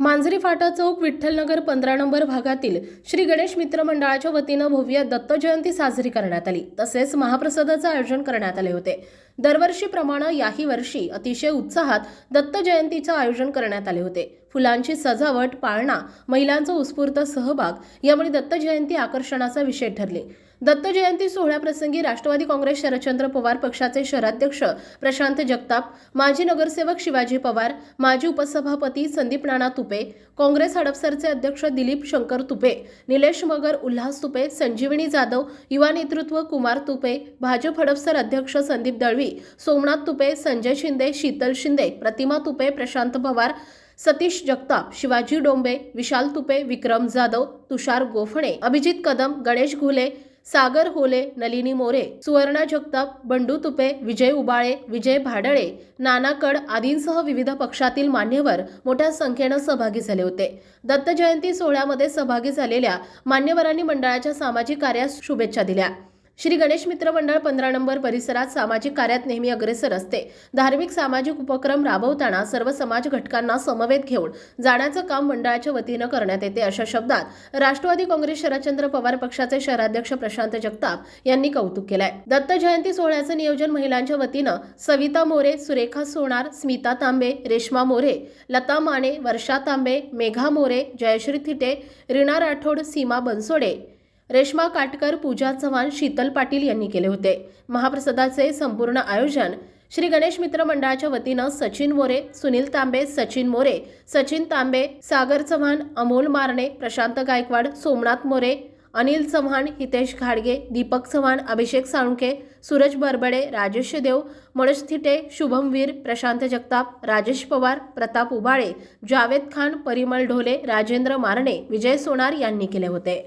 मांजरी फाटा चौक विठ्ठलनगर पंधरा नंबर भागातील श्री गणेश मित्र मंडळाच्या वतीनं भव्य दत्त जयंती साजरी करण्यात आली. तसेच महाप्रसादाचं आयोजन करण्यात आले होते. दरवर्षीप्रमाणे याही वर्षी अतिशय उत्साहात दत्त जयंतीचं आयोजन करण्यात आले होते. फुलांची सजावट पाळणा महिलांचा उत्स्फूर्त सहभाग यामुळे दत्त जयंती आकर्षणाचा विषय ठरले. दत्त जयंती सोहळ्याप्रसंगी राष्ट्रवादी काँग्रेस शरदचंद्र पवार पक्षाचे शहराध्यक्ष प्रशांत जगताप माजी नगरसेवक शिवाजी पवार माजी उपसभापती संदीप नाना तुपे काँग्रेस हडपसरचे अध्यक्ष दिलीप शंकर तुपे निलेश मगर उल्हास तुपे संजीवनी जाधव युवा नेतृत्व कुमार तुपे भाजप हडपसर अध्यक्ष संदीप दळवी सोमनाथ तुपे संजय शिंदे शीतल शिंदे प्रतिमा तुपे प्रशांत पवार सतीश जगताप शिवाजी डोंबे विशाल तुपे विक्रम जाधव तुषार गोफणे अभिजित कदम गणेश घुले सागर होले नलिनी मोरे सुवर्णा जगताप बंडू तुपे विजय उबाळे विजय भाडळे नानाकड आदींसह विविध पक्षातील मान्यवर मोठ्या संख्येनं सहभागी झाले होते. दत्त जयंती सोहळ्यामध्ये सहभागी झालेल्या मान्यवरांनी मंडळाच्या सामाजिक कार्यास शुभेच्छा दिल्या. श्री गणेश मित्र मंडळ पंधरा नंबर परिसरात सामाजिक कार्यात नेहमी अग्रेसर असते. धार्मिक सामाजिक उपक्रम राबवताना सर्व समाज घटकांना समवेत घेऊन जाण्याचं काम मंडळाच्या वतीनं करण्यात येते अशा शब्दात राष्ट्रवादी काँग्रेस शरदचंद्र पवार पक्षाचे शहराध्यक्ष प्रशांत जगताप यांनी कौतुक केलंय. दत्त जयंती सोहळ्याचं नियोजन महिलांच्या वतीनं सविता मोरे सुरेखा सोनार स्मिता तांबे रेश्मा मोरे लता माने वर्षा तांबे मेघा मोरे जयश्री थिटे रीणा राठोड सीमा बनसोडे रेश्मा काटकर पूजा चव्हाण शीतल पाटील यांनी केले होते. महाप्रसादाचे संपूर्ण आयोजन श्री गणेश मित्र मंडळाच्या वतीनं सचिन मोरे सुनील तांबे सचिन मोरे सचिन तांबे सागर चव्हाण अमोल मारणे प्रशांत गायकवाड सोमनाथ मोरे अनिल चव्हाण हितेश घाडगे दीपक चव्हाण अभिषेक साळुंके सूरज बरबडे राजेश देव मनोज थिटे शुभम वीर प्रशांत जगताप राजेश पवार प्रताप उबाळे जावेद खान परिमल ढोले राजेंद्र मारणे विजय सोनार यांनी केले होते.